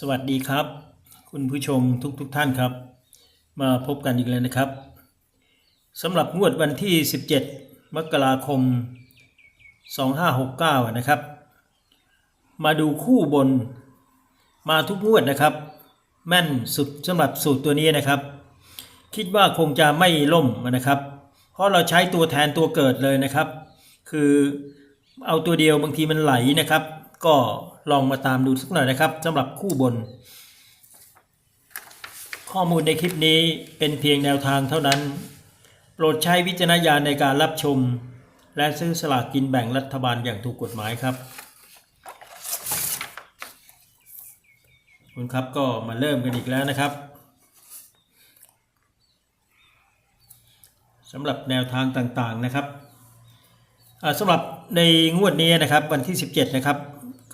สวัสดีครับ คุณผู้ชมทุกๆทท่านครับ มาพบกันอีกแล้วนะครับสำหรับงวดวันที่ 17 มกราคม 2569 นะครับ มาดูคู่บน มาทุกงวดนะครับ แม่นสุดสำหรับสูตรตัวนี้นะครับ คิดว่าคงจะไม่ล่มนะครับ เพราะเราใช้ตัวแทนตัวเกิดเลยนะครับ คือเอาตัวเดียวบางทีมันไหลนะครับ ก็ลองมาตามดูสักหน่อยนะครับสำหรับคู่บน ข้อมูลในคลิปนี้เป็นเพียงแนวทางเท่านั้น โปรดใช้วิจารณญาณในการรับชม และซื้อสลากกินแบ่งรัฐบาลอย่างถูกกฎหมายครับคุณครับก็มาเริ่มกันอีกแล้วนะครับสำหรับแนวทางต่างๆนะครับสำหรับในงวดนี้นะครับวันที่ 17 นะครับ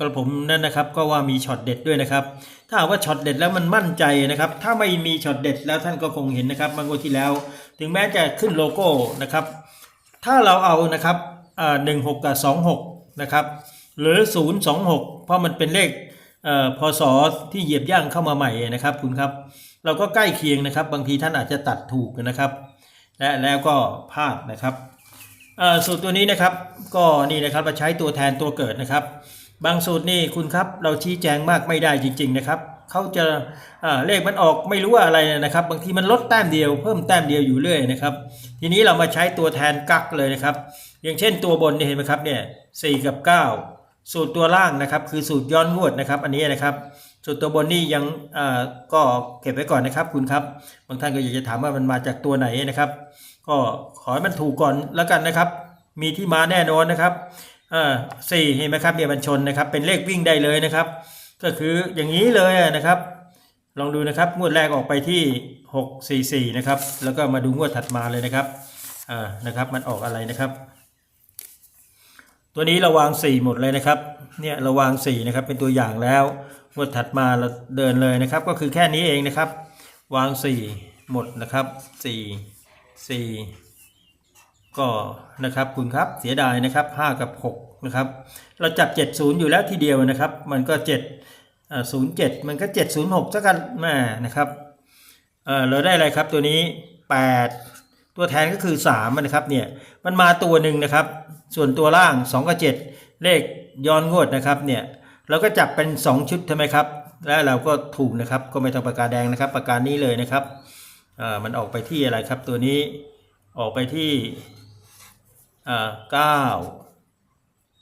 กระผมนั่นนะครับก็ว่ามีช็อตเด็ดด้วยนะครับ ถ้าหากว่าช็อตเด็ดแล้วมันมั่นใจนะครับ ถ้าไม่มีช็อตเด็ดแล้วท่านก็คงเห็นนะครับเมื่องวดที่แล้ว ถึงแม้จะขึ้นโลโก้นะครับ ถ้าเราเอานะครับหนึ่งหกกับสองหกนะครับหรือศูนย์สองหกเพราะมันเป็นเลขเอพศที่เหยียบย่างเข้ามาใหม่นะครับคุณครับ เราก็ใกล้เคียงนะครับ บางทีท่านอาจจะตัดถูกนะครับ และแล้วก็พลาดนะครับสูตรตัวนี้นะครับก็นี่นะครับมาใช้ตัวแทนตัวเกิดนะครับ บางสูตรนี่คุณครับเราชี้แจงมากไม่ได้จริง ๆ นะครับเขาจะเลขมันออกไม่รู้ว่าอะไรนะครับ บางทีมันลดแต้มเดียวเพิ่มแต้มเดียวอยู่เรื่อยนะครับ ทีนี้เรามาใช้ตัวแทนกักเลยนะครับ อย่างเช่นตัวบนนี่เห็นไหมครับเนี่ยสกับ 9 สูตรตัวล่างนะครับคือสูตรย้อนงวดนะครับ อันนี้นะครับ สูตรตัวบนนี่ยังก็เก็บไว้ก่อนนะครับคุณครับ บางท่านก็อยากจะถามว่ามันมาจากตัวไหนนะครับ ก็ขอให้มันถูกก่อนแล้วกันนะครับ มีที่มาแน่นอนนะครับ อ่าสี่เห็นไหมครับเนี่ยมันชนนะครับ เป็นเลขวิ่งได้เลยนะครับ ก็คืออย่างนี้เลยนะครับ ลองดูนะครับงวดแรกออกไปที่644นะครับ แล้วก็มาดูงวดถัดมาเลยนะครับอ่านะครับ มันออกอะไรนะครับ ตัวนี้เราวาง4หมดเลยนะครับ เนี่ยเราวาง4นะครับ เป็นตัวอย่างแล้วงวดถัดมาเราเดินเลยนะครับ ก็คือแค่นี้เองนะครับ วาง4หมดนะครับ4 4 ก็นะครับคุณครับเสียดายนะครับ 5 กับ 6 นะครับ เราจับ 70 อยู่แล้วทีเดียวนะครับ มันก็7 07 มันก็ 706สักกันแม่นะครับเเราได้อะไรครับตัวนี้ 8 ตัวแทนก็คือ3นะครับเนี่ยมันมาตัวหนึ่งนะครับ ส่วนตัวล่าง 2 กับ 7 เลขย้อนงวดนะครับเนี่ยเราก็จับเป็น 2 ชุดใช่ไหมครับ แล้วเราก็ถูกนะครับก็ไม่ต้องปากกาแดงนะครับปากกานี้เลยนะครับมันออกไปที่อะไรครับตัวนี้ออกไปที่ อ่า9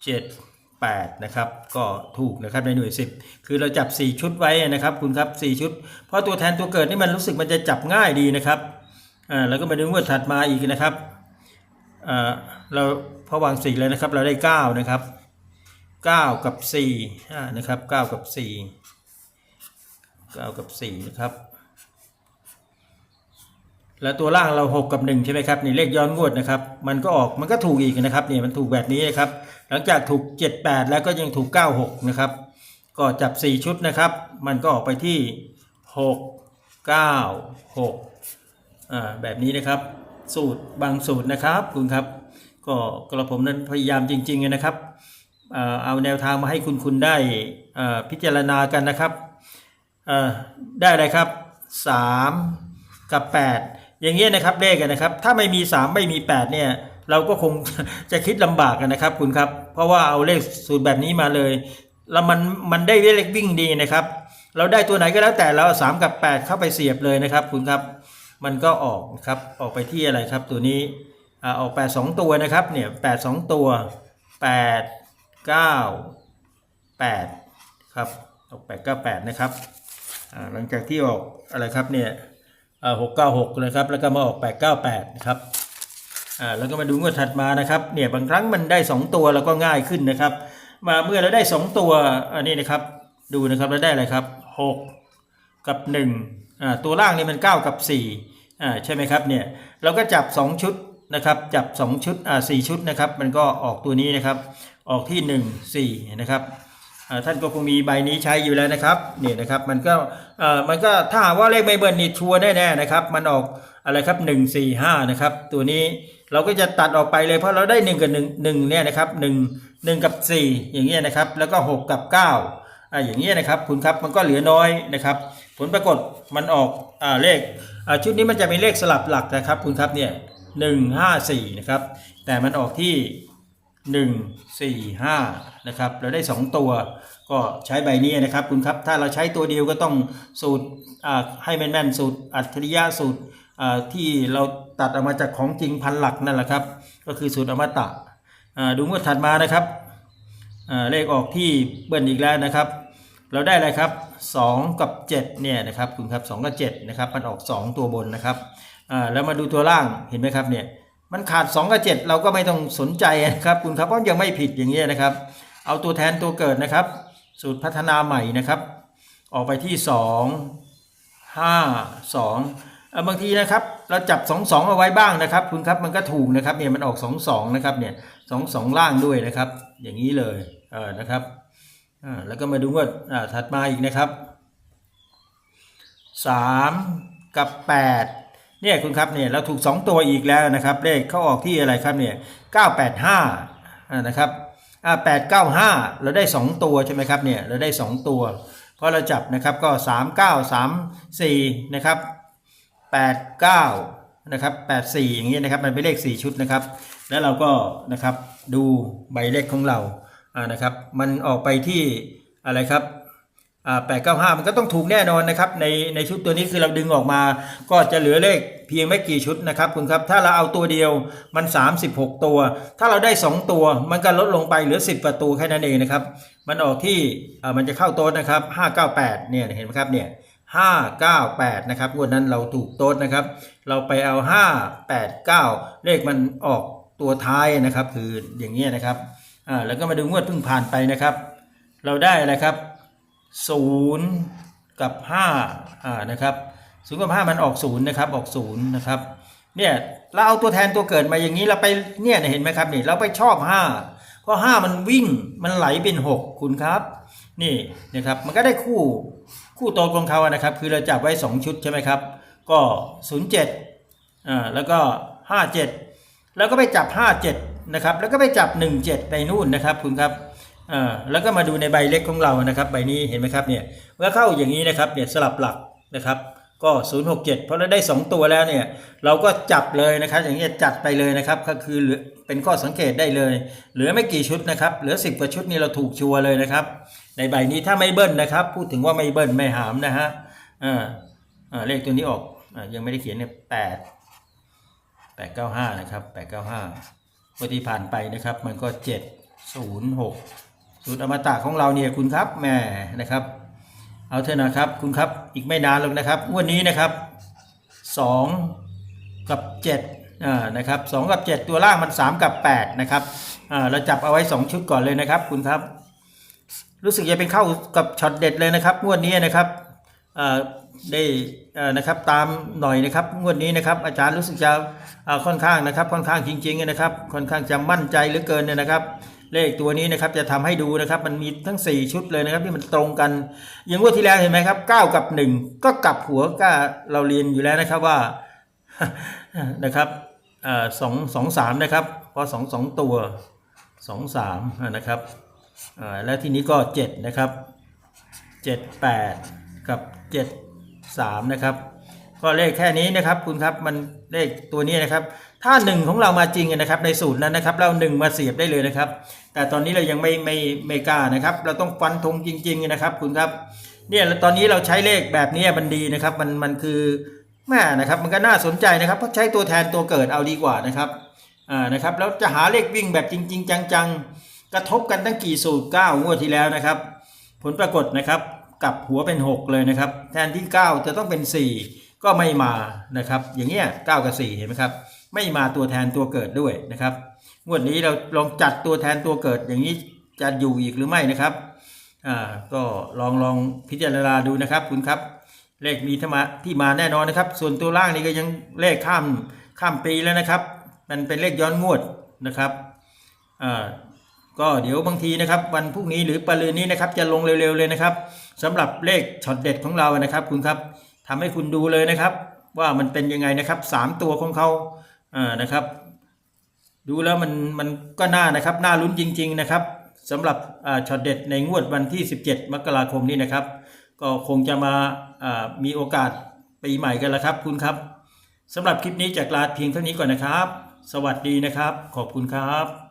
7 8นะครับก็ถูกนะครับในหน่วย10คือเราจับ4ชุดไว้นะครับคุณครับ4ชุด เพราะตัวแทนตัวเกิดนี่มันรู้สึกมันจะจับง่ายดีนะครับอ่าแล้วก็มาดูงวดถัดมาอีกนะครับอ่าเราพอวาง4แล้วนะครับเราได้9นะครับ9กับ4อ่านะครับ9กับ4 9กับ4นะครับ แล้วตัวล่างเรา 6 กับ 1 ใช่ไหมครับนี่เลขย้อนงวดนะครับ มันก็ออกมันก็ถูกอีกนะครับนี่มันถูกแบบนี้นะครับ หลังจากถูก 78 แล้วก็ยังถูก 96 นะครับ ก็จับ 4 ชุดนะครับ มันก็ออกไปที่ 6 9 6อ่าแบบนี้นะครับ สูตรบางสูตรนะครับคุณครับ ก็กระผมนั้นพยายามจริงๆนะครับอ่าเอาแนวทางมาให้คุณคุณได้อ่าพิจารณากันนะครับอ่าได้เลยครับ 3 กับ 8 อย่างเงี้ยนะครับเลขกันนะครับ ถ้าไม่มี 3 ไม่มี 8 เนี่ย เราก็คงจะคิดลำบากกันนะครับ คุณครับ เพราะว่าเอาเลขสูตรแบบนี้มาเลย แล้วมันมันได้เลขวิ่งดีนะครับ เราได้ตัวไหนก็แล้วแต่เราสามกับ 8 เข้าไปเสียบเลยนะครับ คุณครับ มันก็ออกครับออกไปที่อะไรครับ ตัวนี้อ่าออก 8 2 ตัวนะครับเนี่ย8 2 ตัว 8 9 8 ครับออก8 9 8 นะครับอ่าหลังจากที่ออกอะไรครับเนี่ย อ่า6 9 6นะครับ แล้วก็มาออก8 9 8นะครับอ่าแล้วก็มาดูงวดถัดมานะครับเนี่ยบางครั้งมันได้2ตัวแล้วก็ง่ายขึ้นนะครับ มาเมื่อเราได้2ตัวอันนี้นะครับดูนะครับเราได้อะไรครับ6กับ1อ่าตัวล่างนี่มัน9กับ4อ่าใช่ไหมครับเนี่ยเราก็จับ2ชุดนะครับจับ2ชุดอ่าสชุดนะครับ มันก็ออกตัวนี้นะครับออกที่1 4นะครับ ท่านก็คงมีใบนี้ใช้อยู่แล้วนะครับเนี่ยนะครับมันก็เอ่อมันก็ถ้าหากว่าเลขไม่เบิร์นนี่ชัวร์แน่ๆนะครับ มันออกอะไรครับ1 4 5นะครับ ตัวนี้เราก็จะตัดออกไปเลยเพราะเราได้1กับ1 1เนี่ยนะครับ1 1กับ4อย่างเงี้ยนะครับ แล้วก็6กับ9อ่าอย่างนี้ยนะครับคุณครับมันก็เหลือน้อยนะครับ ผลปรากฏมันออกอ่าเลขอ่าชุดนี้มันจะเป็นเลขสลับหลักนะครับคุณครับเนี่ยหนึ่งห้าสี่นะครับ แต่มันออกที่ หนึ่งสี่ห้านะครับเราได้สองตัว ก็ใช้ใบนี้นะครับคุณครับ ถ้าเราใช้ตัวเดียวก็ต้องสูตรให้แม่นๆสูตรอัจฉริยะสูตรที่เราตัดออกมาจากของจริงพันหลักนั่นแหละครับ ก็คือสูตรอมตะดูงวดถัดมานะครับเลขออกที่เบิ้ลอีกแล้วนะครับ เราได้อะไรครับ 2 กับ 7เนี่ยนะครับคุณครับ2กับ7นะครับมันออก 2 ตัวบนนะครับแล้วมาดูตัวล่างเห็นไหมครับเนี่ย มันขาด 2 กับ 7 เราก็ไม่ต้องสนใจนะครับ คุณครับเพราะยังไม่ผิดอย่างเงี้ยนะครับ เอาตัวแทนตัวเกิดนะครับ สูตรพัฒนาใหม่นะครับ ออกไปที่ 2 5 2เอ่อบางทีนะครับ เราจับ 2 2 เอาไว้บ้างนะครับ คุณครับมันก็ถูกนะครับเนี่ยมันออก 2 2 นะครับเนี่ย2 2 ล่างด้วยนะครับ อย่างนี้เลยเออนะครับแล้วก็มาดูว่าอ่าถัดมาอีกนะครับ 3 กับ 8 เนี่ยคุณครับเนี่ยเราถูก 2 ตัวอีกแล้วนะครับเลขเข้าออกที่อะไรครับเนี่ย985อ่านะครับอ่า895เราได้ 2 ตัวใช่ไหมครับเนี่ยเราได้ 2 ตัวพราะเราจับนะครับก็ 3 9 3 4นะครับ8 9นะครับ8 4อย่างนี้นะครับมันเป็นเลข 4 ชุดนะครับ แล้วเราก็นะครับดูใบเลขของเราอ่านะครับ มันออกไปที่อะไรครับ อ่า895มันก็ต้องถูกแน่นอนนะครับในในชุดตัวนี้คือเราดึงออกมา ก็จะเหลือเลขเพียงไม่กี่ชุดนะครับคุณครับ ถ้าเราเอาตัวเดียวมัน 36 ตัว ถ้าเราได้ 2 ตัว มันก็ลดลงไปเหลือ 10ประตูแค่นั้นเองนะครับ มันออกที่มันจะเข้าโต๊ะนะครับ 598 เนี่ยเห็นไหมครับเนี่ย598 นะครับงวดนั้นเราถูกโต๊ดนะครับ เราไปเอา 589 เลขมันออกตัวท้ายนะครับ คืออย่างนี้ยนะครับอ่าแล้วก็มาดูงวดเพิ่งผ่านไปนะครับ เราได้อะไรครับ ศูนย์กับห้าอ่านะครับศูนย์กับห้ามันออกศูนย์นะครับออกศูนย์นะครับเนี่ยเราเอาตัวแทนตัวเกิดมาอย่างนี้เราไปเนี่ยเห็นไหมครับนี่เราไปชอบห้าเพราะห้ามันวิ่งมันไหลเป็นหกคุณครับ นี่นะครับมันก็ได้คู่คู่โตของเขานะครับ คือเราจับไว้สองชุดใช่ไหมครับ ก็ศูนย์เจ็ดอ่าแล้วก็ห้าเจ็ดแล้วก็ไปจับห้าเจ็ดนะครับแล้วก็ไปจับหนึ่งเจ็ดในนู่นนะครับคุณครับ อ่าแล้วก็มาดูในใบเล็กของเรานะครับ ใบนี้เห็นไหมครับเนี่ยเมื่อเข้าอย่างนี้นะครับเนี่ยสลับหลักนะครับก็ 067 เพราะเราได้ 2 ตัวแล้วเนี่ยเราก็จับเลยนะครับ อย่างนี้ยจัดไปเลยนะครับก็คือเป็นข้อสังเกตได้เลย เหลือไม่กี่ชุดนะครับ เหลือ 10 กว่าชุดนี่เราถูกชัวร์เลยนะครับ ในใบนี้ถ้าไม่เบิ้ลนะครับ พูดถึงว่าไม่เบิ้ลไม่หามนะฮะอ่าอ่าเลขตัวนี้ออกอ่ายังไม่ได้เขียนเนี่ยแปดแปดเก้าห้านะครับแปดเก้าห้าเมื่อที่ผ่านไปนะครับ มันก็เจ็ดศูนย์หก สูตรอมตะของเราเนี่ยคุณครับแหม่นะครับ เอาเถอะนะครับคุณครับอีกไม่นานหรอกนะครับวดนี้นะครับ 2 กับ7อ่านะครับ2กับ 7 ตัวล่างมัน 3 กับ 8 นะครับอ่าเราจับเอาไว้ 2 ชุดก่อนเลยนะครับ คุณครับ รู้สึกจะเป็นเข้ากับช็อตเด็ดเลยนะครับงวดนี้นะครับอ่าได้นะครับตามหน่อยนะครับงวดนี้นะครับ อาจารย์รู้สึกจะค่อนข้างนะครับ ค่อนข้างจริงๆนะครับ ค่อนข้างจะมั่นใจเหลือเกินเนี่ยนะครับ เลขตัวนี้นะครับจะทำให้ดูนะครับมันมีทั้ง 4 ชุดเลยนะครับที่มันตรงกัน อย่างงวดที่แล้วเห็นไหมครับ 9 กับ 1 ก็กลับหัวก็เราเรียนอยู่แล้วนะครับว่านะครับสองสองสามนะครับเพราะสองสองตัวสองสามนะครับแล้วทีนี้ก็เจ็ดนะครับเจ็ดแปดกับเจ็ดสามนะครับ ก็เลขแค่นี้นะครับคุณครับมันเลขตัวนี้นะครับ ถ้าหนึ่งของเรามาจริงนะครับในสูตรนั้นนะครับ เราหนึ่งมาเสียบได้เลยนะครับ แต่ตอนนี้เรายังไม่ไม่ไม่กล้านะครับ เราต้องฟันธงจริง ๆ นะครับ คุณครับเนี่ยตอนนี้เราใช้เลขแบบนี้มันดีนะครับ มันมันคือแม่นะครับมันก็น่าสนใจนะครับเพราะใช้ตัวแทนตัวเกิดเอาดีกว่านะครับอ่านะครับแล้วจะหาเลขวิ่งแบบจริง ๆ จังๆ กระทบกันตั้งกี่สูตร9งวดที่แล้วนะครับ ผลปรากฏนะครับกลับหัวเป็น 6 เลยนะครับ แทนที่ 9 จะต้องเป็น 4 ก็ไม่มานะครับ อย่างเงี้ย9กับ 4 เห็นไหมครับ ไม่มาตัวแทนตัวเกิดด้วยนะครับงวดนี้เราลองจัดตัวแทนตัวเกิดอย่างนี้จะอยู่อีกหรือไม่นะครับอ่าก็ลองลองพิจารณาดูนะครับ คุณครับ เลขมีที่มาที่มาแน่นอนนะครับ ส่วนตัวล่างนี่ก็ยังเลขข้ามข้ามปีแล้วนะครับ มันเป็นเลขย้อนงวดนะครับอ่าก็เดี๋ยวบางทีนะครับ วันพรุ่งนี้หรือปรืนนี้นะครับ จะลงเร็วๆเลยนะครับสำหรับเลขช็อตเด็ดของเรานะครับ คุณครับทำให้คุณดูเลยนะครับ ว่ามันเป็นยังไงนะครับสามตัวของเขา อ่านะครับ ดูแล้วมันมันก็น่านะครับน่าลุ้นจริง ๆนะครับสำหรับอ่าช็อตเด็ดในงวดวันที่ 17 มกราคมนี้นะครับ ก็คงจะมาอ่ามีโอกาสปีใหม่กันแล้วครับ คุณครับสำหรับคลิปนี้จากลาเพียงเท่านี้ก่อนนะครับ สวัสดีนะครับ ขอบคุณครับ